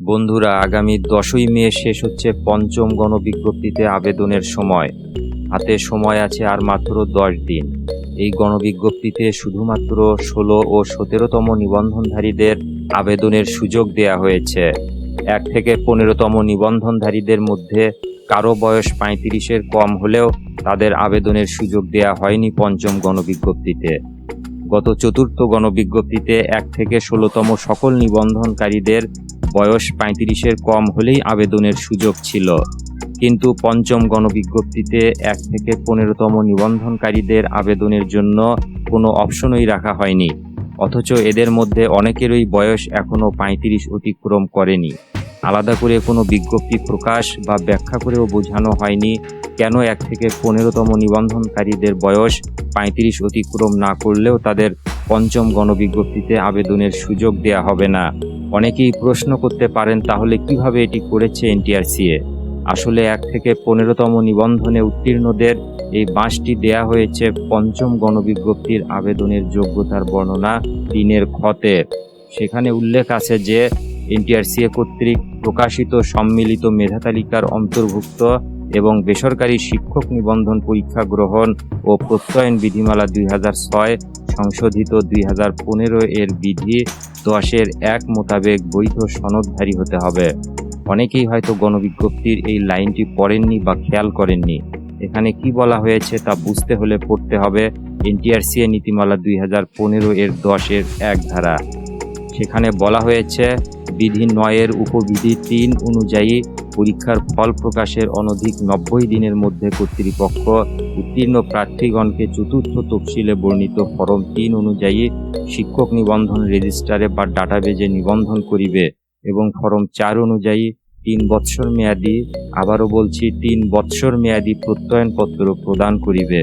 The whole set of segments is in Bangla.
বন্ধুরা, আগামী দশই মে শেষ হচ্ছে পঞ্চম গণবিজ্ঞপ্তিতে আবেদনের সময়। হাতে সময় আছে আর মাত্র দশ দিন। এই গণবিজ্ঞপ্তিতে শুধুমাত্র ষোলো ও সতেরোতম নিবন্ধনধারীদের আবেদনের সুযোগ দেয়া হয়েছে। এক থেকে পনেরোতম নিবন্ধনধারীদের মধ্যে কারও বয়স পঁয়ত্রিশের কম হলেও তাদের আবেদনের সুযোগ দেয়া হয়নি পঞ্চম গণবিজ্ঞপ্তিতে। গত চতুর্থ গণবিজ্ঞপ্তিতে এক থেকে ষোলোতম সকল নিবন্ধনকারীদের বয়স পঁয়ত্রিশের কম হলেই আবেদনের সুযোগ ছিল। কিন্তু পঞ্চম গণবিজ্ঞপ্তিতে এক থেকে পনেরোতম নিবন্ধনকারীদের আবেদনের জন্য কোনো অপশনই রাখা হয়নি। অথচ এদের মধ্যে অনেকেরই বয়স এখনও পঁয়ত্রিশ অতিক্রম করেনি। আলাদা করে কোনো বিজ্ঞপ্তি প্রকাশ বা ব্যাখ্যা করেও বোঝানো হয়নি কেন এক থেকে পনেরোতম নিবন্ধনকারীদের বয়স পঁয়ত্রিশ অতিক্রম না করলেও তাদের পঞ্চম গণবিজ্ঞপ্তিতে আবেদনের সুযোগ দেয়া হবে না। অনেকেই প্রশ্ন করতে পারেন, তাহলে কীভাবে এটি করেছে এনটিআরসিএ? আসলে এক থেকে পনেরোতম নিবন্ধনে উত্তীর্ণদের এই বাঁশটি দেয়া হয়েছে পঞ্চম গণবিজ্ঞপ্তির আবেদনের যোগ্যতার বর্ণনা তিনের খতে সেখানে উল্লেখ আছে যে, এনটিআরসিএ কর্তৃক প্রকাশিত সম্মিলিত মেধা তালিকার অন্তর্ভুক্ত এবং বেসরকারি শিক্ষক নিবন্ধন পরীক্ষা গ্রহণ ও প্রত্যয়ন বিধিমালা দুই হাজার ছয় সংশোধিত দুই হাজার পনেরো এর বিধি দশের এক মোতাবেক বৈধ সনদধারী হতে হবে। অনেকেই হয়তো গণবিজ্ঞপ্তির এই লাইনটি পড়েননি বা খেয়াল করেননি। এখানে কি বলা হয়েছে তা বুঝতে হলে পড়তে হবে এনটিআরসিএ নীতিমালা দুই হাজার পনেরো এর দশের এক ধারা। সেখানে বলা হয়েছে, বিধি নয়ের উপবিধি তিন অনুযায়ী পরীক্ষার ফল প্রকাশের অনধিক নব্বই দিনের মধ্যে কর্তৃপক্ষ উত্তীর্ণ প্রার্থীগণকে চতুর্থ তফসিলে বর্ণিত ফরম তিন অনুযায়ী শিক্ষক নিবন্ধন রেজিস্টারে বা ডাটাবেজে নিবন্ধন করিবে এবং ফরম চার অনুযায়ী তিন বৎসর মেয়াদি, আবারও বলছি, তিন বৎসর মেয়াদি প্রত্যয়নপত্র প্রদান করিবে।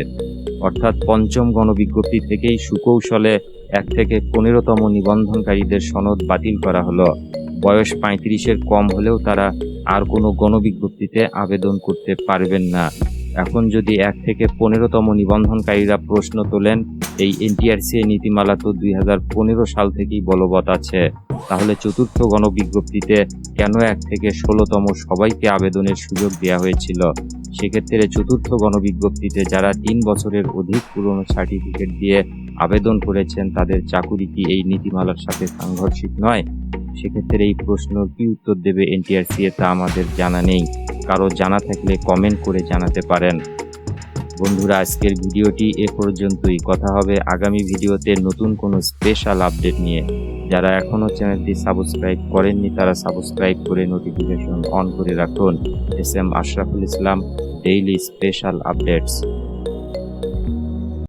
অর্থাৎ পঞ্চম গণবিজ্ঞপ্তি থেকেই সুকৌশলে এক থেকে পনেরোতম নিবন্ধনকারীদের সনদ বাতিল করা হলো। বয়স পঁয়ত্রিশের কম হলেও তারা আর কোনো গণবিজ্ঞপ্তিতে আবেদন করতে পারবেন না। এখন যদি এক থেকে পনেরোতম নিবন্ধনকারীরা প্রশ্ন তোলেন, এই এনটিআরসি নীতিমালা তো দুই হাজার পনেরো সাল থেকেই বলবৎ আছে। তাহলে চতুর্থ গণবিজ্ঞপ্তিতে কেন এক থেকে ষোলোতম সবাইকে আবেদনের সুযোগ দেওয়া হয়েছিল? সেক্ষেত্রে চতুর্থ গণবিজ্ঞপ্তিতে যারা তিন বছরের অধিক পুরনো সার্টিফিকেট দিয়ে আবেদন করেছেন, তাদের চাকুরি কি এই নীতিমালার সাথে সাংঘর্ষিক নয়? সেক্ষেত্রে এই প্রশ্ন কি উত্তর দেবে এনটিআরসিএ তা আমাদের জানা নেই। কারও জানা থাকলে কমেন্ট করে জানাতে পারেন। বন্ধুরা, আজকের ভিডিওটি এ পর্যন্তই। কথা হবে আগামী ভিডিওতে নতুন কোনো স্পেশাল আপডেট নিয়ে। যারা এখনও চ্যানেলটি সাবস্ক্রাইব করেননি, তারা সাবস্ক্রাইব করে নোটিফিকেশন অন করে রাখুন। S M Ashraful Islam daily special updates